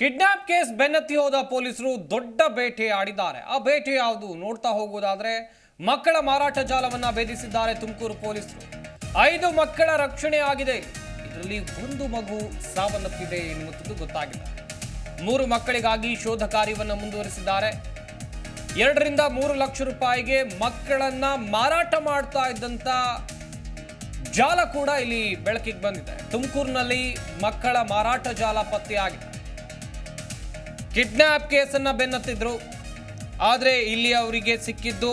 Kidnap case ಬೆನ್ನತ್ತಿ ಹೋದ ಪೊಲೀಸರು ದೊಡ್ಡ ಬೇಟೆ ಆಡಿದ್ದಾರೆ. ಆ ಬೇಟೆ ಯಾವುದು ನೋಡ್ತಾ ಹೋಗುವುದಾದ್ರೆ ಮಕ್ಕಳ ಮಾರಾಟ ಜಾಲವನ್ನ ಭೇದಿಸಿದ್ದಾರೆ ತುಮಕೂರು ಪೊಲೀಸರು. ಐದು ಮಕ್ಕಳ ರಕ್ಷಣೆ ಆಗಿದೆ. ಇದರಲ್ಲಿ ಒಂದು ಮಗು ಸಾವನ್ನಪ್ಪಿದೆ ಎನ್ನುವಂಥದ್ದು ಗೊತ್ತಾಗಿದೆ. ಮೂರು ಮಕ್ಕಳಿಗಾಗಿ ಶೋಧ ಕಾರ್ಯವನ್ನು ಮುಂದುವರಿಸಿದ್ದಾರೆ. ಎರಡರಿಂದ ಮೂರು ಲಕ್ಷ ರೂಪಾಯಿಗೆ ಮಕ್ಕಳನ್ನ ಮಾರಾಟ ಮಾಡ್ತಾ ಇದ್ದಂತ ಜಾಲ ಕೂಡ ಇಲ್ಲಿ ಬೆಳಕಿಗೆ ಬಂದಿದೆ. ತುಮಕೂರಿನಲ್ಲಿ ಮಕ್ಕಳ ಮಾರಾಟ ಜಾಲ ಪತ್ತೆಯಾಗಿದೆ. ಕಿಡ್ನಾಪ್ ಕೇಸನ್ನು ಬೆನ್ನತ್ತಿದ್ರು. ಆದರೆ ಇಲ್ಲಿ ಅವರಿಗೆ ಸಿಕ್ಕಿದ್ದು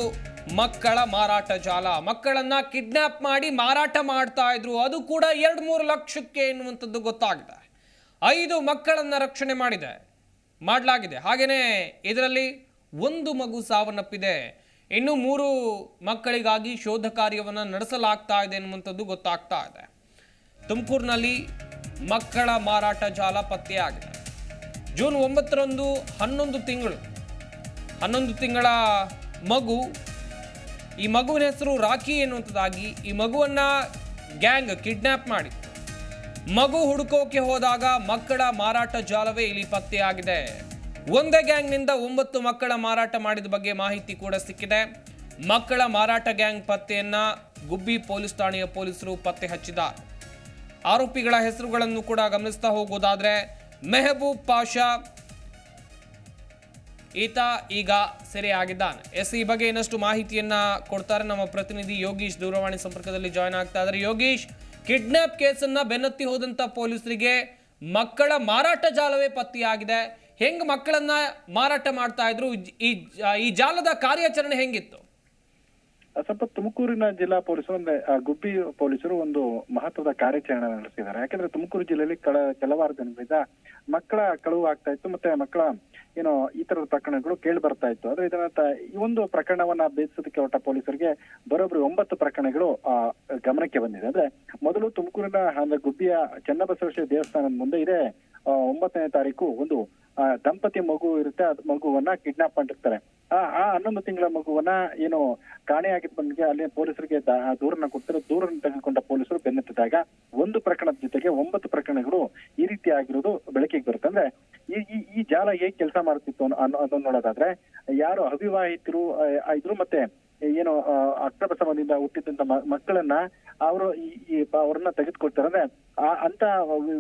ಮಕ್ಕಳ ಮಾರಾಟ ಜಾಲ. ಮಕ್ಕಳನ್ನ ಕಿಡ್ನಾಪ್ ಮಾಡಿ ಮಾರಾಟ ಮಾಡ್ತಾ ಇದ್ರು. ಅದು ಕೂಡ ಎರಡು ಮೂರು ಲಕ್ಷಕ್ಕೆ ಎನ್ನುವಂಥದ್ದು ಗೊತ್ತಾಗಿದೆ. ಐದು ಮಕ್ಕಳನ್ನ ರಕ್ಷಣೆ ಮಾಡಿದೆ. ಮಾಡಲಾಗಿದೆ. ಹಾಗೆಯೇ ಇದರಲ್ಲಿ ಒಂದು ಮಗು ಸಾವನ್ನಪ್ಪಿದೆ. ಇನ್ನು ಮೂರು ಮಕ್ಕಳಿಗಾಗಿ ಶೋಧ ಕಾರ್ಯವನ್ನು ನಡೆಸಲಾಗ್ತಾ ಇದೆ ಎನ್ನುವಂಥದ್ದು ಗೊತ್ತಾಗ್ತಾ ಇದೆ. ತುಮಕೂರಿನಲ್ಲಿ ಮಕ್ಕಳ ಮಾರಾಟ ಜಾಲ ಪತ್ತೆಯಾಗಿದೆ. ಜೂನ್ ಒಂಬತ್ತರಂದು ಹನ್ನೊಂದು ತಿಂಗಳು. ಹನ್ನೊಂದು ತಿಂಗಳ ಮಗು. ಈ ಮಗುವಿನ ಹೆಸರು ರಾಖಿ ಎನ್ನುವಂಥದ್ದಾಗಿ ಈ ಮಗುವನ್ನ ಗ್ಯಾಂಗ್ ಕಿಡ್ನ್ಯಾಪ್ ಮಾಡಿ. ಮಗು ಹುಡುಕೋಕೆ ಹೋದಾಗ ಮಕ್ಕಳ ಮಾರಾಟ ಜಾಲವೇ ಇಲ್ಲಿ ಪತ್ತೆಯಾಗಿದೆ. ಒಂದೇ ಗ್ಯಾಂಗ್ನಿಂದ ಒಂಬತ್ತು ಮಕ್ಕಳ ಮಾರಾಟ ಮಾಡಿದ ಬಗ್ಗೆ ಮಾಹಿತಿ ಕೂಡ ಸಿಕ್ಕಿದೆ. ಮಕ್ಕಳ ಮಾರಾಟ ಗ್ಯಾಂಗ್ ಪತ್ತೆಯನ್ನ ಗುಬ್ಬಿ ಪೊಲೀಸ್ ಠಾಣೆಯ ಪೊಲೀಸರು ಪತ್ತೆ ಹಚ್ಚಿದ ಆರೋಪಿಗಳ ಹೆಸರುಗಳನ್ನು ಕೂಡ ಗಮನಿಸ್ತಾ ಹೋಗೋದಾದ್ರೆ ಮೆಹಬೂಬ್ ಪಾಷಾ ಈತ ಈಗ ಸೆರೆಯಾಗಿದ್ದಾನೆ. ಎಸ್, ಈ ಬಗ್ಗೆ ಇನ್ನಷ್ಟು ಮಾಹಿತಿಯನ್ನ ಕೊಡ್ತಾರೆ ನಮ್ಮ ಪ್ರತಿನಿಧಿ ಯೋಗೀಶ್. ದೂರವಾಣಿ ಸಂಪರ್ಕದಲ್ಲಿ ಜಾಯ್ನ್ ಆಗ್ತಾ ಇದ್ದಾರೆ. ಯೋಗೀಶ್ ಕಿಡ್ನಾಪ್ ಕೇಸನ್ನ ಬೆನ್ನತ್ತಿ ಹೋದಂತ ಪೊಲೀಸರಿಗೆ ಮಕ್ಕಳ ಮಾರಾಟ ಜಾಲವೇ ಪತ್ತೆಯಾಗಿದೆ. ಹೆಂಗ್ ಮಕ್ಕಳನ್ನ ಮಾರಾಟ ಮಾಡ್ತಾ ಇದ್ರು? ಈ ಈ ಜಾಲದ ಕಾರ್ಯಾಚರಣೆ ಹೆಂಗಿತ್ತು? ಸ್ವಲ್ಪ ತುಮಕೂರಿನ ಜಿಲ್ಲಾ ಪೊಲೀಸರು, ಅಂದ್ರೆ ಗುಬ್ಬಿ ಪೊಲೀಸರು ಒಂದು ಮಹತ್ವದ ಕಾರ್ಯಾಚರಣೆ ನಡೆಸಿದ್ದಾರೆ. ಯಾಕಂದ್ರೆ ತುಮಕೂರು ಜಿಲ್ಲೆಯಲ್ಲಿ ಕಳ, ಕೆಲವಾರು ದಿನಗಳಿಂದ ಮಕ್ಕಳ ಕಳುವು ಆಗ್ತಾ ಇತ್ತು, ಮತ್ತೆ ಮಕ್ಕಳ, ಏನೋ, ಈ ತರದ ಪ್ರಕರಣಗಳು ಕೇಳಿ ಬರ್ತಾ ಇತ್ತು. ಆದ್ರೆ ಇದನ್ನ ಈ ಒಂದು ಪ್ರಕರಣವನ್ನ ಭೇದಿಸೋದಕ್ಕೆ ಹೊರಟ ಪೊಲೀಸರಿಗೆ ಬರೋಬ್ಬರಿ ಒಂಬತ್ತು ಪ್ರಕರಣಗಳು ಗಮನಕ್ಕೆ ಬಂದಿದೆ. ಅಂದ್ರೆ, ಮೊದಲು ತುಮಕೂರಿನ, ಅಂದ್ರೆ, ಗುಬ್ಬಿಯ ಚನ್ನಬಸವೇಶ್ವರ ದೇವಸ್ಥಾನದ ಮುಂದೆ ಇದೆ ಒಂಬತ್ತನೇ ತಾರೀಕು ಒಂದು ದಂಪತಿ ಮಗು ಇರುತ್ತೆ, ಅದ್ ಮಗುವನ್ನ ಕಿಡ್ನಾಪ್ ಮಾಡಿರ್ತಾರೆ. ಆ ಆ ಹನ್ನೊಂದು ತಿಂಗಳ ಮಗುವನ್ನ ಏನು ಕಾಣೆಯಾಗಿದ್ದ ಬಂದಿಗೆ ಅಲ್ಲಿ ಪೊಲೀಸರಿಗೆ ದೂರನ್ನ ಕೊಡ್ತಾರೆ. ದೂರನ್ನು ತೆಗೆದುಕೊಂಡ ಪೊಲೀಸರು ಬೆನ್ನತ್ತಿದಾಗ ಒಂದು ಪ್ರಕರಣದ ಜೊತೆಗೆ ಒಂಬತ್ತು ಪ್ರಕರಣಗಳು ಈ ರೀತಿ ಆಗಿರೋದು ಬೆಳಕಿಗೆ ಬರುತ್ತೆ. ಅಂದ್ರೆ ಈ ಈ ಜಾಲ ಹೇಗ್ ಕೆಲಸ ಮಾಡ್ತಿತ್ತು ಅನ್ನೋ- ನೋಡೋದಾದ್ರೆ ಯಾರು ಅವಿವಾಹಿತರು ಇದ್ರು ಮತ್ತೆ ಏನು ಅಕ್ರಮ ಸಂಬಂಧದಿಂದ ಹುಟ್ಟಿದಂತ ಮಕ್ಕಳನ್ನ ಅವರು ಈ ಅವ್ರನ್ನ ತೆಗೆದುಕೊಳ್ತಾರೆ. ಅಂದ್ರೆ ಆ, ಅಂತ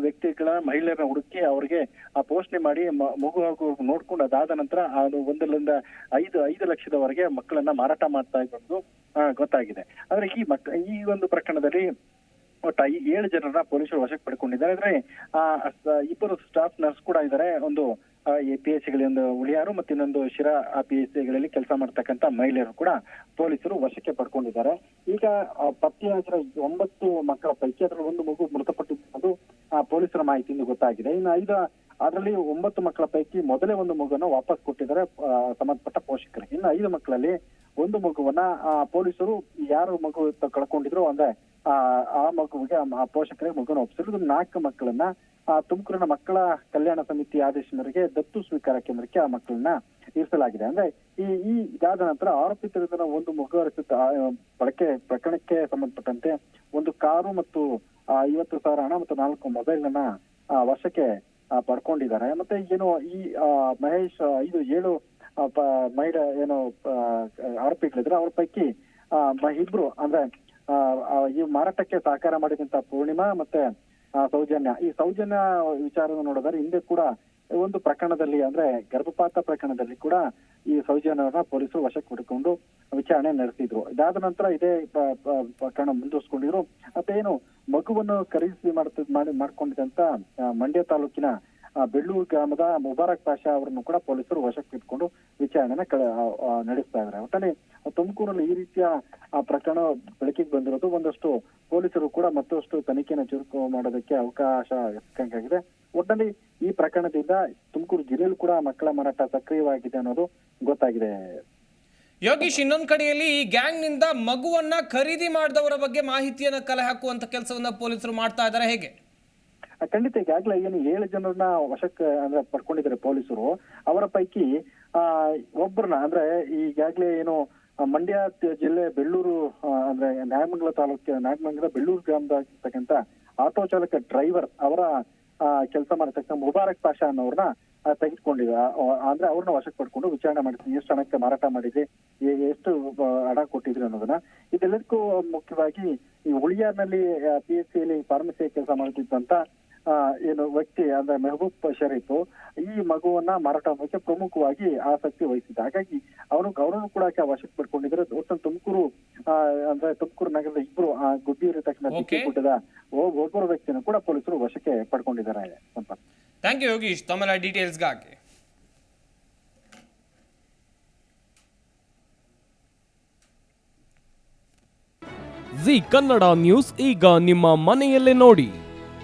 ವ್ಯಕ್ತಿಗಳ ಮಹಿಳೆಯರನ್ನ ಹುಡುಕಿ ಅವ್ರಿಗೆ ಆ ಪೋಷಣೆ ಮಾಡಿ ಮಗು ಹಾಗೂ ನೋಡ್ಕೊಂಡು ಅದಾದ ನಂತರ ಅದು ಒಂದರಿಂದ ಐದು ಐದು ಲಕ್ಷದವರೆಗೆ ಮಕ್ಕಳನ್ನ ಮಾರಾಟ ಮಾಡ್ತಾ ಇರೋದು ಆ, ಗೊತ್ತಾಗಿದೆ. ಆದ್ರೆ ಈ ಮಕ್ ಈ ಒಂದು ಪ್ರಕರಣದಲ್ಲಿ ಒಟ್ಟು ಈ ಏಳು ಜನರನ್ನ ಪೊಲೀಸರು ವಶಕ್ಕೆ ಪಡ್ಕೊಂಡಿದ್ದಾರೆ. ಅಂದ್ರೆ ಆ ಇಬ್ಬರು ಸ್ಟಾಫ್ ನರ್ಸ್ ಕೂಡ ಇದ್ದಾರೆ ಒಂದು ಪಿ ಎಚ್ ಒಂದು ಉಳಿಯಾರು ಮತ್ತೆ ಇನ್ನೊಂದು ಶಿರಾ ಪಿ ಎಸ್ ಸಿಗಳಲ್ಲಿ ಕೆಲಸ ಮಾಡ್ತಕ್ಕಂತ ಮಹಿಳೆಯರು ಕೂಡ ಪೊಲೀಸರು ವಶಕ್ಕೆ ಪಡ್ಕೊಂಡಿದ್ದಾರೆ. ಈಗ ಪತ್ತೆಯಾಗಿರೋ ಒಂಬತ್ತು ಮಕ್ಕಳ ಪೈಕಿ ಅದರಲ್ಲಿ ಒಂದು ಮಗು ಮೃತಪಟ್ಟಿದ್ದು. ಪೊಲೀಸರ ಮಾಹಿತಿಯಿಂದ ಗೊತ್ತಾಗಿದೆ. ಇನ್ನು ಐದು, ಅದರಲ್ಲಿ ಒಂಬತ್ತು ಮಕ್ಕಳ ಪೈಕಿ ಮೊದಲೇ ಒಂದು ಮಗುವನ್ನು ವಾಪಸ್ ಕೊಟ್ಟಿದ್ದಾರೆ ಸಂಬಂಧಪಟ್ಟ ಪೋಷಕರಿಗೆ ಇನ್ನು ಐದು ಮಕ್ಕಳಲ್ಲಿ ಒಂದು ಮಗುವನ್ನ ಆ, ಪೊಲೀಸರು ಯಾರು ಮಗು ಕಳ್ಕೊಂಡಿದ್ರು ಅಂದ್ರೆ ಆ ಮಗುವಿಗೆ ಆ ಪೋಷಕರಿಗೆ ಮಗುನ ಒಪ್ಪಿಸಿದ್ರು ನಾಲ್ಕು ಮಕ್ಕಳನ್ನ ಆ, ತುಮಕೂರಿನ ಮಕ್ಕಳ ಕಲ್ಯಾಣ ಸಮಿತಿ ಆದೇಶ ಮೇರೆಗೆ ದತ್ತು ಸ್ವೀಕಾರ ಕೇಂದ್ರಕ್ಕೆ ಆ ಮಕ್ಕಳನ್ನ ಇರಿಸಲಾಗಿದೆ. ಅಂದ್ರೆ ಈ ಈ ಇದಾದ ನಂತರ ಆರೋಪಿತರಿಂದ ಒಂದು ಮಗು ಹರಿಸಿದ ಬಳಕೆ ಪ್ರಕರಣಕ್ಕೆ ಸಂಬಂಧಪಟ್ಟಂತೆ ಒಂದು ಕಾರು ಮತ್ತು ಐವತ್ತು ಸಾವಿರ ಹಣ ಮತ್ತು ನಾಲ್ಕು ಮೊಬೈಲ್ ಅನ್ನ ವಶಕ್ಕೆ ಪಡ್ಕೊಂಡಿದ್ದಾರೆ. ಮತ್ತೆ ಏನು ಈ ಮಹೇಶ್ ಇದು ಏಳು ಮಹಿಳೆ ಏನು ಆರೋಪಿಗಳಿದ್ರೆ ಅವ್ರ ಪೈಕಿ ಇಬ್ರು, ಅಂದ್ರೆ ಈ ಮಾರಾಟಕ್ಕೆ ಸಹಕಾರ ಮಾಡಿದಂತ ಪೂರ್ಣಿಮಾ ಮತ್ತೆ ಸೌಜನ್ಯ. ಈ ಸೌಜನ್ಯ ವಿಚಾರವನ್ನು ನೋಡಿದ್ರೆ ಹಿಂದೆ ಕೂಡ ಒಂದು ಪ್ರಕರಣದಲ್ಲಿ, ಅಂದ್ರೆ ಗರ್ಭಪಾತ ಪ್ರಕರಣದಲ್ಲಿ ಕೂಡ ಈ ಸೌಜನ್ಯವನ್ನ ಪೊಲೀಸರು ವಶಕ್ಕೆ ಪಡ್ಕೊಂಡು ವಿಚಾರಣೆ ನಡೆಸಿದ್ರು. ಇದಾದ ನಂತರ ಇದೇ ಪ್ರಕರಣ ಮುಂದುವರ್ಸ್ಕೊಂಡಿದ್ರು. ಮತ್ತೆ ಏನು ಮಗುವನ್ನು ಖರೀದಿ ಮಾಡ್ತಿದ್, ಮಾಡಿ, ಮಾಡ್ಕೊಂಡಿದ್ದಂತ ಮಂಡ್ಯ ತಾಲೂಕಿನ ಬೆಳ್ಳೂರು ಗ್ರಾಮದ ಮುಬಾರಕ್ ಪಾಷಾ ಅವರನ್ನು ಕೂಡ ಪೊಲೀಸರು ವಶಕ್ಕೆ ಇಟ್ಕೊಂಡು ಆ, ನಡೆಸ್ತಾ ಇದ್ದಾರೆ. ಒಟ್ಟಲ್ಲಿ ತುಮಕೂರಲ್ಲಿ ಈ ರೀತಿಯ ಪ್ರಕರಣ ಬೆಳಕಿಗೆ ಬಂದಿರೋದು ಒಂದಷ್ಟು ಪೊಲೀಸರು ಕೂಡ ಮತ್ತಷ್ಟು ತನಿಖೆನ ಚುರುಕು ಮಾಡೋದಕ್ಕೆ ಅವಕಾಶ ಸಿಕ್ಕಂಗಾಗಿದೆ ಒಟ್ಟಲ್ಲಿ ಈ ಪ್ರಕರಣದಿಂದ ತುಮಕೂರು ಜಿಲ್ಲೆಯಲ್ಲೂ ಕೂಡ ಮಕ್ಕಳ ಮಾರಾಟ ಸಕ್ರಿಯವಾಗಿದೆ ಅನ್ನೋದು ಗೊತ್ತಾಗಿದೆ. ಯೋಗೀಶ್ ಇನ್ನೊಂದು ಕಡೆಯಲ್ಲಿ ಈ ಗ್ಯಾಂಗ್ನಿಂದ ಮಗುವನ್ನ ಖರೀದಿ ಮಾಡಿದವರ ಬಗ್ಗೆ ಮಾಹಿತಿಯನ್ನ ಕಲೆ ಹಾಕುವಂತ ಕೆಲಸವನ್ನ ಪೊಲೀಸರು ಮಾಡ್ತಾ ಇದ್ದಾರೆ. ಹೇಗೆ? ಖಂಡಿತ ಈಗಾಗಲೇ ಏನು ಏಳು ಜನರನ್ನ ವಶಕ್ಕೆ ಅಂದ್ರೆ ಪಡ್ಕೊಂಡಿದ್ದಾರೆ ಪೊಲೀಸರು. ಅವರ ಪೈಕಿ ಆ ಒಬ್ಬರನ್ನ ಅಂದ್ರೆ ಈಗಾಗಲೇ ಏನು ಮಂಡ್ಯ ಜಿಲ್ಲೆ ಬೆಳ್ಳೂರು ಅಂದ್ರೆ ನ್ಯಾಯಮಂಗಲ ತಾಲೂಕಿನ ನಾಗಮಂಗಲ ಬೆಳ್ಳೂರು ಗ್ರಾಮದಾಗಿರ್ತಕ್ಕಂಥ ಆಟೋ ಚಾಲಕ ಡ್ರೈವರ್ ಅವರ ಕೆಲಸ ಮಾಡತಕ್ಕ ಮುಬಾರಕ್ ಪಾಷಾ ಅನ್ನೋರ್ನ ತೆಗೆದುಕೊಂಡಿದ. ಅಂದ್ರೆ ಅವ್ರನ್ನ ವಶಕ್ಕೆ ಪಡ್ಕೊಂಡು ವಿಚಾರಣೆ ಮಾಡಿದ್ವಿ ಎಷ್ಟು ಹಣಕ್ಕೆ ಮಾರಾಟ ಮಾಡಿದ್ರಿ ಎಷ್ಟು ಹಣ ಕೊಟ್ಟಿದ್ರಿ ಅನ್ನೋದನ್ನ. ಇದೆಲ್ಲದಕ್ಕೂ ಮುಖ್ಯವಾಗಿ ಈ ಉಳಿಯಾರ್ನಲ್ಲಿ ಪಿ ಎಸ್ ಸಿಯಲ್ಲಿ ಫಾರ್ಮಸಿ ಕೆಲಸ ಮಾಡ್ತಿದ್ದಂತ ಆ, ಏನು ವ್ಯಕ್ತಿ ಅಂದ್ರೆ ಮೆಹಬೂಬ್ ಶರೀಫ್ ಈ ಮಗುವನ್ನ ಮಾರಾಟ ಮಾಡೋಕೆ ಪ್ರಮುಖವಾಗಿ ಆಸಕ್ತಿ ವಹಿಸಿದ್ದ. ಹಾಗಾಗಿ ಅವನು ಗೌರವ ಕೂಡ ವಶಕ್ಕೆ ಪಡ್ಕೊಂಡಿದ್ರೆ. ಒಟ್ಟು ತುಮಕೂರು ಆ, ಅಂದ್ರೆ ತುಮಕೂರು ನಗರದ ಇಬ್ರು ಆ ಗುಬ್ಬಿ ಇರತಕ್ಕಂಥ Okay. ದಿಕ್ಕಿಗುಡ್ಡದ ಒ- ಒಬ್ಬರು ವ್ಯಕ್ತಿಯನ್ನು ಕೂಡ ಪೊಲೀಸರು ವಶಕ್ಕೆ ಪಡ್ಕೊಂಡಿದ್ದಾರೆ. Thank you Yogish. ತಮ್ಮೆಲ್ಲ ಡೀಟೇಲ್ಸ್ಗಾಗಿ ಜಿ ಕನ್ನಡ ನ್ಯೂಸ್ ಈಗ ನಿಮ್ಮ ಮನೆಯಲ್ಲೇ ನೋಡಿ.